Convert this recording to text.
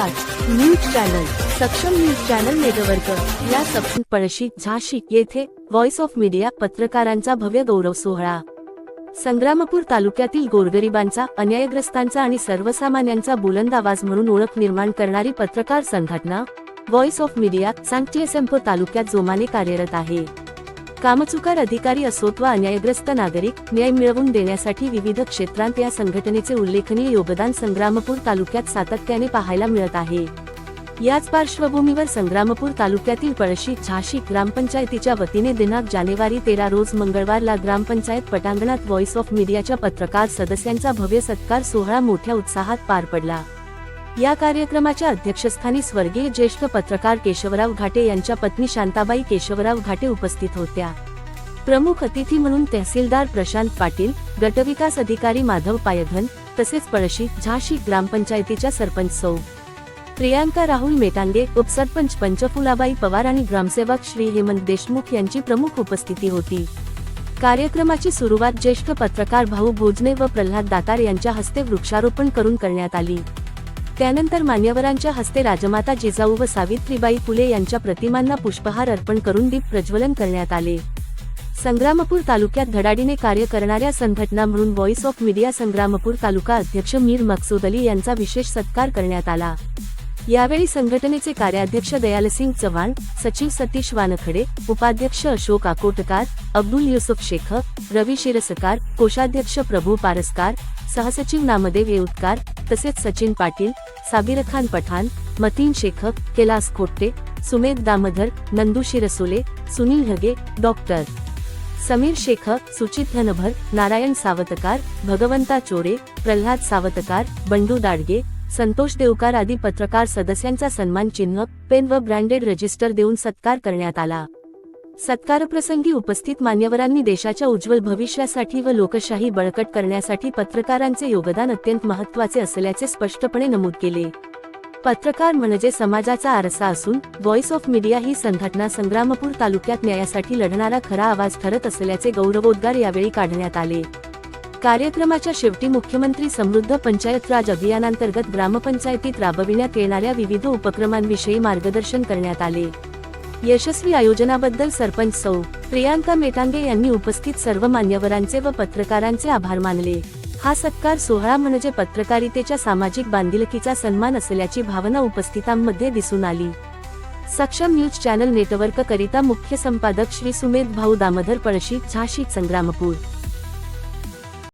नमस्कार news channel Saksham news channel network या सक्षम पळशी झाशी येथे व्हॉइस ऑफ मीडिया पत्रकारांचा भव्य गौरव सोहळा. संग्रामपूर तालुक्यातील गोरगरिबांचा अन्यायग्रस्तांचा आणि सर्वसामान्यांचा बुलंद आवाज म्हणून ओळख निर्माण करणारी पत्रकार संघटना व्हॉइस ऑफ मीडिया सांगटीएसएम्प तालुक्यात जोमाने कार्यरत आहे. कामचुकार अधिकारी असोत व अन्यायग्रस्त नागरिक न्याय मिळवून देण्यासाठी विविध क्षेत्रांत या संघटनेचे उल्लेखनीय योगदान संग्रामपूर तालुक्यात सातत्याने पाहायला मिळत आहे. याच पार्श्वभूमीवर संग्रामपूर तालुक्यातील पळशी झाशी ग्रामपंचायतीच्या वतीने दिनांक जानेवारी तेरा रोज मंगळवारला ग्रामपंचायत पटांगणात व्हॉइस ऑफ मीडियाच्या पत्रकार सदस्यांचा भव्य सत्कार सोहळा मोठ्या उत्साहात पार पडला. या कार्यक्रमाच्या अध्यक्षस्थानी स्वर्गीय ज्येष्ठ पत्रकार केशवराव घाटे यांच्या पत्नी शांताबाई केशवराव घाटे उपस्थित होत्या. प्रमुख अतिथी म्हणून तहसीलदार प्रशांत पाटील गटविकास अधिकारी माधव पायघन तसेच पळशी झाशी ग्रामपंचायतीच्या सरपंच सौ. प्रियांका राहुल मेटांगे उपसरपंच पंचफुलाबाई पवार आणि ग्रामसेवक श्री हेमंत देशमुख यांची प्रमुख उपस्थिती होती. कार्यक्रमाची सुरुवात ज्येष्ठ पत्रकार भाऊ भोजने व प्रल्हाद दातार यांच्या हस्ते वृक्षारोपण करून करण्यात आली. त्यानंतर मान्यवरांच्या हस्ते राजमाता जिजाऊ व सावित्रीबाई फुले यांच्या प्रतिमांना पुष्पहार अर्पण करून दीप प्रज्वलन करण्यात आले. संग्रामपूर तालुक्यात धडाडीने कार्य करणाऱ्या संघटना म्हणून voice of media Sangrampur taluka अध्यक्ष मीर मकसूद अली यांचा विशेष सत्कार करण्यात आला. यावेळी संघटनेचे कार्याध्यक्ष दयालसिंग चव्हाण सचिव सतीश वानखडे उपाध्यक्ष अशोक आकोटकार अब्दुल युसुफ शेख रवी शिरसकार कोषाध्यक्ष प्रभू पारसकार सहसचिव नामदेव येऊतकार तसेच सचिन पाटील साबिर खान पठाण मतीन शेखक कैलास खोट्टे सुमेध दामधर नंदू शिरसोले सुनील ढगे डॉक्टर समीर शेखक सुचित धनभर नारायण सावतकार भगवंता चोरे प्रल्हाद सावतकार बंडू दाडगे संतोष देवकार आदी पत्रकार सदस्यांचा सन्मान चिन्ह पेन व ब्रँडेड रजिस्टर देऊन सत्कार करण्यात आला. सत्कारप्रसंगी उपस्थित मान्यवरांनी देशाच्या उज्ज्वल भविष्यासाठी व लोकशाही बळकट करण्यासाठी पत्रकारांचे योगदान अत्यंत महत्त्वाचे असल्याचे स्पष्टपणे नमूद केले. पत्रकार म्हणजे समाजाचा आरसा असून व्हॉइस ऑफ मीडिया ही संघटना संग्रामपूर तालुक्यात न्यायासाठी लढणारा खरा आवाज ठरत असल्याचे गौरवोद्गार यावेळी काढण्यात आले. कार्यक्रमाच्या शेवटी मुख्यमंत्री समृद्ध पंचायत राज अभियानांतर्गत ग्रामपंचायतीत राबविण्यात येणाऱ्या विविध उपक्रमांविषयी मार्गदर्शन करण्यात आले. यशस्वी आयोजनाबद्दल सरपंच सौ. प्रियांका मेटांगे यांनी उपस्थित सर्व मान्यवरांचे व पत्रकारांचे आभार मानले. हा सत्कार सोहळा म्हणजे पत्रकारितेच्या सामाजिक बांधिलकीचा सन्मान असल्याची भावना उपस्थितांमध्ये दिसून आली. सक्षम न्यूज चॅनल नेटवर्क करिता मुख्य संपादक श्री सुमेध भाऊ दामोदर पळशी झाशी संग्रामपूर.